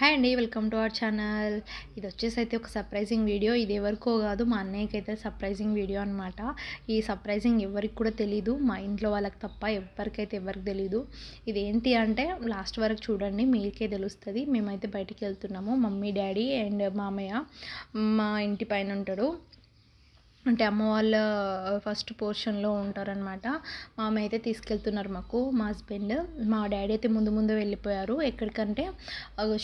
Hi అండి welcome to our channel. ఇది వచ్చేసి అయితే ఒక సర్ప్రైజింగ్ వీడియో. ఇది ఎవరికో కాదు మా అన్నయ్యకి అయితే సర్ప్రైజింగ్ వీడియో అనమాట ఈ సర్ప్రైజింగ్ ఎవరికి కూడా తెలీదు. మా ఇంట్లో వాళ్ళకి తప్ప ఎవరికైతే ఎవరికి తెలీదు. ఇది ఏంటి అంటే లాస్ట్ వరకు చూడండి మీకే తెలుస్తుంది. మేమైతే బయటికి వెళ్తున్నాము. మమ్మీ డాడీ అండ్ మామయ్య మా ఇంటి పైన ఉంటాడు అంటే అమ్మ వాళ్ళ ఫస్ట్ పోర్షన్లో ఉంటారనమాట మామ అయితే తీసుకెళ్తున్నారు మాకు మా హస్బెండ్ మా డాడీ అయితే ముందు ముందు వెళ్ళిపోయారు. ఎక్కడికంటే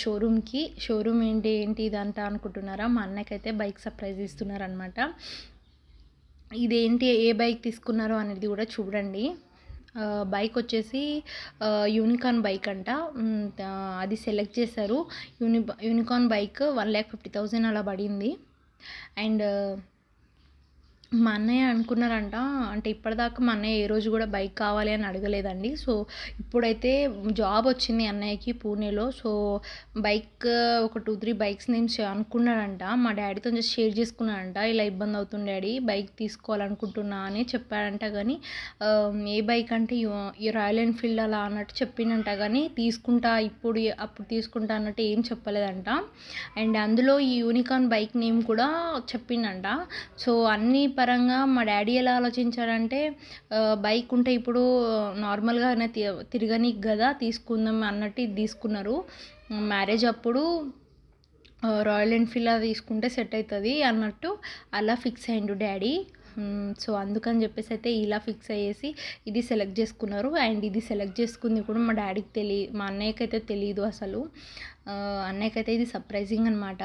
షోరూమ్కి షోరూమ్ ఏంటి ఏంటి ఇదంతా అనుకుంటున్నారా? మా అన్నకైతే బైక్ సర్ప్రైజ్ ఇస్తున్నారనమాట ఇదేంటి ఏ బైక్ తీసుకున్నారో అనేది కూడా చూడండి. బైక్ వచ్చేసి యూనికాన్ బైక్ అంట. అది సెలెక్ట్ చేశారు. యూని Unicorn bike one lakh fifty thousand అలా పడింది. అండ్ మా అన్నయ్య అనుకున్నారంట అంటే ఇప్పటిదాకా మా అన్నయ్య ఏ రోజు కూడా బైక్ కావాలి అని అడగలేదండి. సో ఇప్పుడైతే జాబ్ వచ్చింది అన్నయ్యకి పూణేలో. సో బైక్ ఒక టూ త్రీ బైక్స్ నేను అనుకున్నాడంట మా డాడీతో జస్ట్ షేర్ చేసుకున్నాడంట ఇలా ఇబ్బంది అవుతుంది డాడీ బైక్ తీసుకోవాలనుకుంటున్నా అని చెప్పాడంట కానీ ఏ బైక్ అంటే ఈ రాయల్ ఎన్ఫీల్డ్ అలా అన్నట్టు చెప్పిండంట కానీ తీసుకుంటా ఇప్పుడు అప్పుడు తీసుకుంటా అన్నట్టు ఏం చెప్పలేదంట. అండ్ అందులో ఈ యూనికాన్ బైక్ నేమ్ కూడా చెప్పిండంట. సో అన్నీ పరంగా మా డాడీ ఎలా ఆలోచించారంటే బైక్ ఉంటే ఇప్పుడు నార్మల్గా తిరగనీకి కదా తీసుకుందాం అన్నట్టు ఇది తీసుకున్నారు. మ్యారేజ్ అప్పుడు రాయల్ ఎన్ఫీల్డ్ తీసుకుంటే సెట్ అవుతుంది అన్నట్టు అలా ఫిక్స్ అయ్యిండు డాడీ. సో అందుకని చెప్పేసి అయితే ఇలా ఫిక్స్ అయ్యేసి ఇది సెలెక్ట్ చేసుకున్నారు. అండ్ ఇది సెలెక్ట్ చేసుకుంది కూడా మా డాడీకి తెలియ మా అన్నయ్యకి అయితే తెలియదు అసలు అన్నయ్యకైతే ఇది సర్ప్రైజింగ్ అనమాట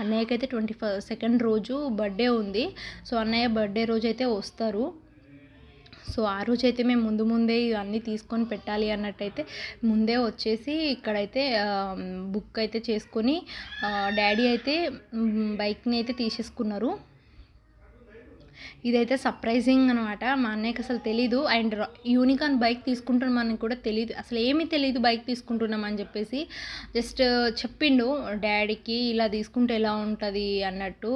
అన్నయ్యకి అయితే ట్వంటీ ఫ సెకండ్ రోజు బర్త్డే ఉంది. సో అన్నయ్య బర్త్డే రోజు అయితే వస్తారు. సో ఆ రోజు అయితే మేము ముందు ముందే ఇవన్నీ తీసుకొని పెట్టాలి అన్నట్టయితే ముందే వచ్చేసి ఇక్కడైతే బుక్ అయితే చేసుకొని డాడీ అయితే బైక్ని అయితే తీసేసుకున్నారు. ఇదైతే సర్ప్రైజింగ్ అనమాట మా అన్నయ్యకి అసలు తెలీదు. అండ్ యూనికాన్ బైక్ తీసుకుంటున్నామని కూడా తెలియదు అసలు ఏమీ తెలియదు బైక్ తీసుకుంటున్నామని చెప్పేసి. జస్ట్ చెప్పిండు డాడీకి ఇలా తీసుకుంటే ఎలా ఉంటుంది? అన్నట్టు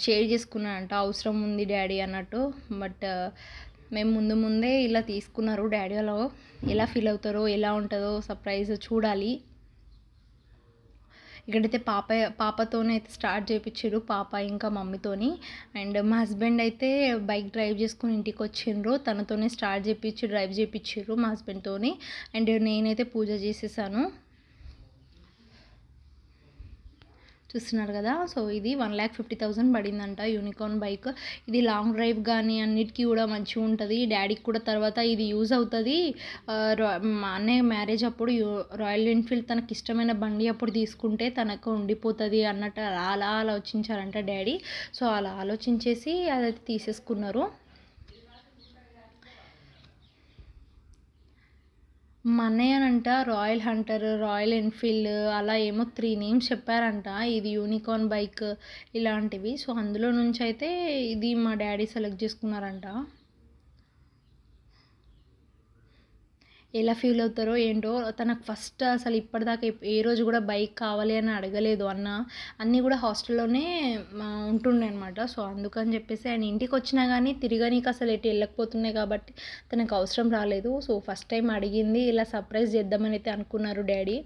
షేర్ చేసుకున్నానంట అవసరం ఉంది డాడీ అన్నట్టు. బట్ మేము ముందు ముందే ఇలా తీసుకున్నారు. డాడీ వాళ్ళు ఎలా ఫీల్ అవుతారో ఎలా ఉంటుందో సర్ప్రైజ్ చూడాలి. ఇక్కడైతే పాప పాపతోనే అయితే స్టార్ట్ చేయించారు పాప ఇంకా మమ్మీతోని. అండ్ మా హస్బెండ్ అయితే బైక్ డ్రైవ్ చేసుకుని ఇంటికి వచ్చిండ్రు. తనతోనే స్టార్ట్ చేయించి డ్రైవ్ చేయించారు మా హస్బెండ్తోని అండ్ నేనైతే పూజ చేసేసాను. చూస్తున్నారు కదా. సో ఇది వన్ ల్యాక్ ఫిఫ్టీ థౌసండ్ పడిందంట యూనికార్న్ బైక్. ఇది లాంగ్ డ్రైవ్ కానీ అన్నిటికీ కూడా మంచిగా ఉంటుంది. డాడీకి కూడా తర్వాత ఇది యూజ్ అవుతుంది. మా అన్నయ్య మ్యారేజ్ అప్పుడు రాయల్ ఎన్ఫీల్డ్ తనకి ఇష్టమైన బండి అప్పుడు తీసుకుంటే తనకు ఉండిపోతుంది అన్నట్టు అలా ఆలోచించారంట డాడీ. సో అలా ఆలోచించేసి అదైతే తీసేసుకున్నారు. మా అన్నయ్యనంట రాయల్ హంటర్ రాయల్ ఎన్ఫీల్డ్ అలా ఏమో త్రీ నేమ్స్ చెప్పారంట. ఇది యూనికార్న్ బైక్ ఇలాంటివి. సో అందులో నుంచి అయితే ఇది మా డాడీ సెలెక్ట్ చేసుకున్నారంట. ఎలా ఫీల్ అవుతారో ఏంటో తనకు ఫస్ట్ అసలు ఇప్పటిదాకా ఏ రోజు కూడా బైక్ కావాలి అని అడగలేదు అన్న. అన్నీ కూడా హాస్టల్లోనే ఉంటుండే అనమాట సో అందుకని చెప్పేసి ఆయన ఇంటికి వచ్చినా కానీ తిరగనీకి అసలు ఎటు వెళ్ళకపోతున్నాయి కాబట్టి తనకు అవసరం రాలేదు. సో ఫస్ట్ టైం అడిగింది ఇలా సర్ప్రైజ్ చేద్దామని అయితే అనుకున్నారు డాడీ.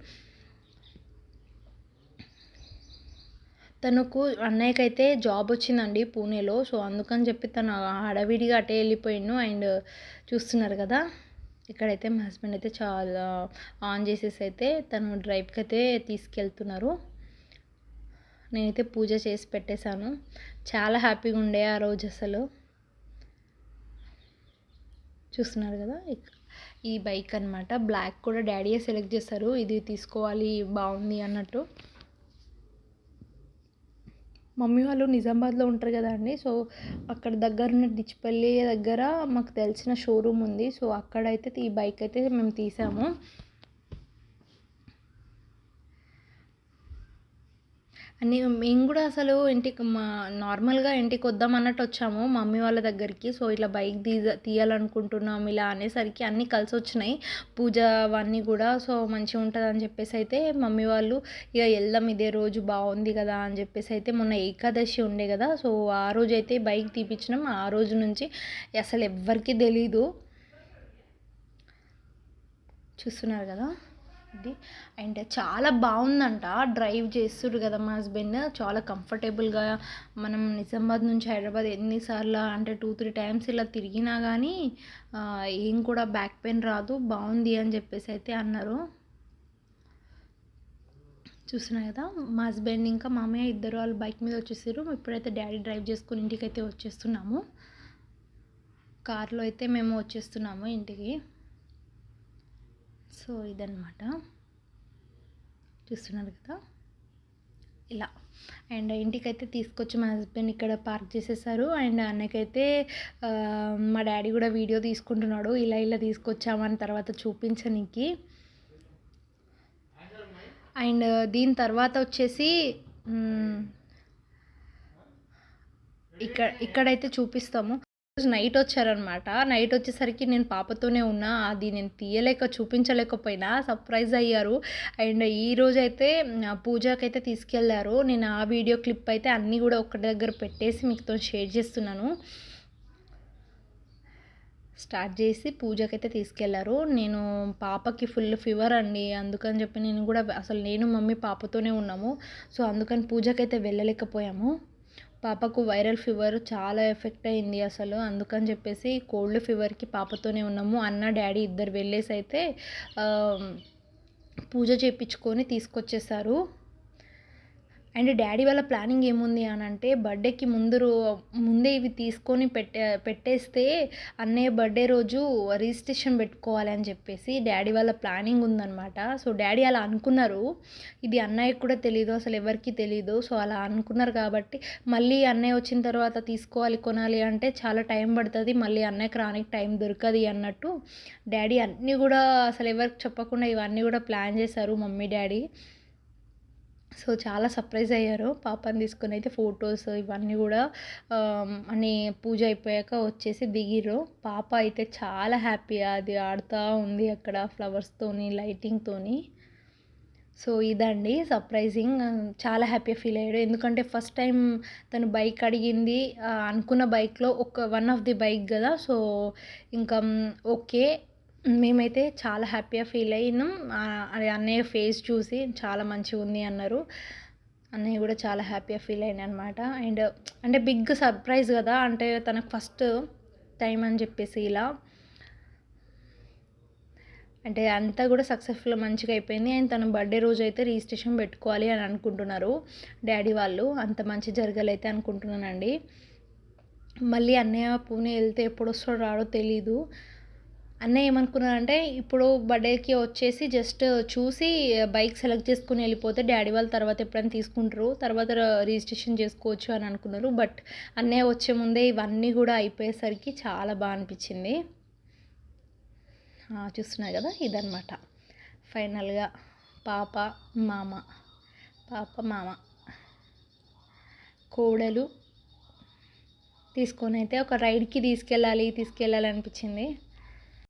తనకు అన్నయ్యకైతే జాబ్ వచ్చిందండి పూణేలో. సో అందుకని చెప్పి తను హడావిడిగా అటే వెళ్ళిపోయిండు అండ్ చూస్తున్నారు కదా. ఇక్కడైతే మా హస్బెండ్ అయితే చాలా ఆన్ చేసేసి అయితే తను డ్రైవ్కి అయితే తీసుకెళ్తున్నారు. నేనైతే పూజ చేసి పెట్టేశాను. చాలా హ్యాపీగా ఉండే ఆ రోజు అసలు. చూస్తున్నారు కదా ఈ బైక్ అనమాట బ్లాక్ కూడా డాడీయే సెలెక్ట్ చేస్తారు. ఇది తీసుకోవాలి బాగుంది అన్నట్టు. మమ్మీ వాళ్ళు నిజామాబాద్లో ఉంటారు కదా అండి. సో అక్కడ దగ్గర ఉన్న డిచ్పల్లి దగ్గర మాకు తెలిసిన షోరూమ్ ఉంది. సో అక్కడైతే ఈ బైక్ అయితే మేము తీసాము. అని మేము కూడా అసలు ఇంటికి మా నార్మల్గా ఇంటికి వద్దాం అన్నట్టు వచ్చాము మమ్మీ వాళ్ళ దగ్గరికి. సో ఇట్లా బైక్ తీ తీయాలనుకుంటున్నాం ఇలా అనేసరికి అన్నీ కలిసి వచ్చినాయి. పూజ అవన్నీ కూడా. సో మంచిగా ఉంటుంది అని చెప్పేసి అయితే మమ్మీ వాళ్ళు ఇక వెళ్దాం ఇదే రోజు బాగుంది కదా అని చెప్పేసి అయితే మొన్న ఏకాదశి ఉండే కదా. సో ఆ రోజు అయితే బైక్ తీపిచ్చినాం. ఆ రోజు నుంచి అసలు ఎవ్వరికీ తెలీదు. చూస్తున్నారు కదా? ఇది అండ్ చాలా బాగుందంట. డ్రైవ్ చేస్తుడు కదా మా హస్బెండ్. చాలా కంఫర్టబుల్గా మనం నిజామాబాద్ నుంచి హైదరాబాద్ ఎన్నిసార్లు అంటే టూ త్రీ టైమ్స్ ఇలా తిరిగినా కానీ ఏం కూడా బ్యాక్ పెయిన్ రాదు. బాగుంది అని చెప్పేసి అయితే అన్నారు. చూస్తున్నా కదా మా హస్బెండ్ ఇంకా మామయ్య ఇద్దరు వాళ్ళు బైక్ మీద వచ్చేసారు. ఇప్పుడైతే డాడీ డ్రైవ్ చేసుకుని ఇంటికి అయితే వచ్చేస్తున్నాము. కార్లో అయితే మేము వచ్చేస్తున్నాము ఇంటికి. సో ఇదనమాట చూస్తున్నారు కదా? ఇలా. అండ్ ఇంటికైతే తీసుకొచ్చి మా హస్బెండ్ ఇక్కడ పార్క్ చేసేసారు. అండ్ అన్నకైతే మా డాడీ కూడా వీడియో తీసుకుంటున్నాడు. ఇలా ఇలా తీసుకొచ్చామని తర్వాత చూపించనికి అండ్ దీని తర్వాత వచ్చేసి ఇక్కడ ఇక్కడైతే చూపిస్తాము. రోజు నైట్ వచ్చారనమాట. నైట్ వచ్చేసరికి నేను పాపతోనే ఉన్నా అది నేను తీయలేక చూపించలేకపోయినా సర్ప్రైజ్ అయ్యారు. అండ్ ఈ రోజు అయితే పూజకైతే తీసుకెళ్ళారు. నేను ఆ వీడియో క్లిప్ అయితే అన్నీ కూడా ఒకటి దగ్గర పెట్టేసి మీతో షేర్ చేస్తున్నాను. స్టార్ట్ చేసి పూజకైతే తీసుకెళ్ళారు. నేను పాపకి ఫుల్ ఫీవర్ అండి. అందుకని చెప్పి నేను కూడా అసలు నేను మమ్మీ పాపతోనే ఉన్నాము. సో అందుకని పూజకైతే వెళ్ళలేకపోయాము. పాపకు వైరల్ ఫీవర్ చాలా ఎఫెక్ట్ అయింది అసలు. అందుకని చెప్పేసి కోల్డ్ ఫీవర్కి పాపతోనే ఉన్నాము. అన్న డాడీ ఇద్దరు వెళ్ళేసి అయితే పూజ చేయించుకొని తీసుకొచ్చేసారు. అండ్ డాడీ వాళ్ళ ప్లానింగ్ ఏముంది అని అంటే బర్త్డేకి ముందు రో- ముందే ఇవి తీసుకొని పెట్టే పెట్టేస్తే అన్నయ్య బర్త్డే రోజు రిజిస్ట్రేషన్ పెట్టుకోవాలి అని చెప్పేసి డాడీ వాళ్ళ ప్లానింగ్ ఉందన్నమాట. సో డాడీ అలా అనుకున్నారు. ఇది అన్నయ్యకి కూడా తెలియదు అసలు ఎవరికి తెలియదు సో అలా అనుకున్నారు కాబట్టి మళ్ళీ అన్నయ్య వచ్చిన తర్వాత తీసుకోవాలి కొనాలి అంటే చాలా టైం పడుతుంది. మళ్ళీ అన్నయ్యకి రానికి టైం దొరకదు అన్నట్టు డాడీ అన్నీ కూడా అసలు ఎవరికి చెప్పకుండా ఇవన్నీ కూడా ప్లాన్ చేశారు మమ్మీ డాడీ. సో చాలా సర్ప్రైజ్ అయ్యారు. పాపని తీసుకుని అయితే ఫొటోస్ ఇవన్నీ కూడా అని పూజ అయిపోయాక వచ్చేసి దిగిర్రు. పాప అయితే చాలా హ్యాపీ అది ఆడుతూ ఉంది అక్కడ ఫ్లవర్స్తోని లైటింగ్తోని సో ఇదండి సర్ప్రైజింగ్. చాలా హ్యాపీగా ఫీల్ అయ్యాడు. ఎందుకంటే ఫస్ట్ టైం తను బైక్ అడిగింది. అనుకున్న బైక్లో ఒక వన్ ఆఫ్ ది బైక్ కదా. సో ఇంకా ఓకే. మేమైతే చాలా హ్యాపీగా ఫీల్ అయినాం. అది అన్నయ్య ఫేస్ చూసి చాలా మంచిగా ఉంది అన్నారు. అన్నయ్య కూడా చాలా హ్యాపీగా ఫీల్ అయినా అనమాట అండ్ అంటే బిగ్ సర్ప్రైజ్ కదా అంటే తనకు ఫస్ట్ టైం అని చెప్పేసి ఇలా. అంటే అంతా కూడా సక్సెస్ఫుల్ మంచిగా అయిపోయింది. అండ్ తన బర్త్డే రోజు అయితే రిజిస్ట్రేషన్ పెట్టుకోవాలి అని అనుకుంటున్నారు డాడీ వాళ్ళు. అంత మంచి జరగాలైతే అనుకుంటున్నానండి. మళ్ళీ అన్నయ్య పూణే వెళ్తే ఎప్పుడు వస్తాడో రాడో తెలీదు. అన్నయ్య ఏమనుకున్నారంటే ఇప్పుడు బర్త్డేకి వచ్చేసి జస్ట్ చూసి బైక్ సెలెక్ట్ చేసుకుని వెళ్ళిపోతే డాడీ వాళ్ళు తర్వాత ఎప్పుడైనా తీసుకుంటారు తర్వాత రిజిస్ట్రేషన్ చేసుకోవచ్చు అని అనుకున్నారు. బట్ అన్నయ్య వచ్చే ముందే ఇవన్నీ కూడా అయిపోయేసరికి చాలా బాగా అనిపించింది. చూస్తున్నా కదా ఇదనమాట ఫైనల్గా పాప మామ పాప మామ కోడలు తీసుకొని అయితే ఒక రైడ్కి తీసుకెళ్ళాలి తీసుకెళ్ళాలి అనిపించింది.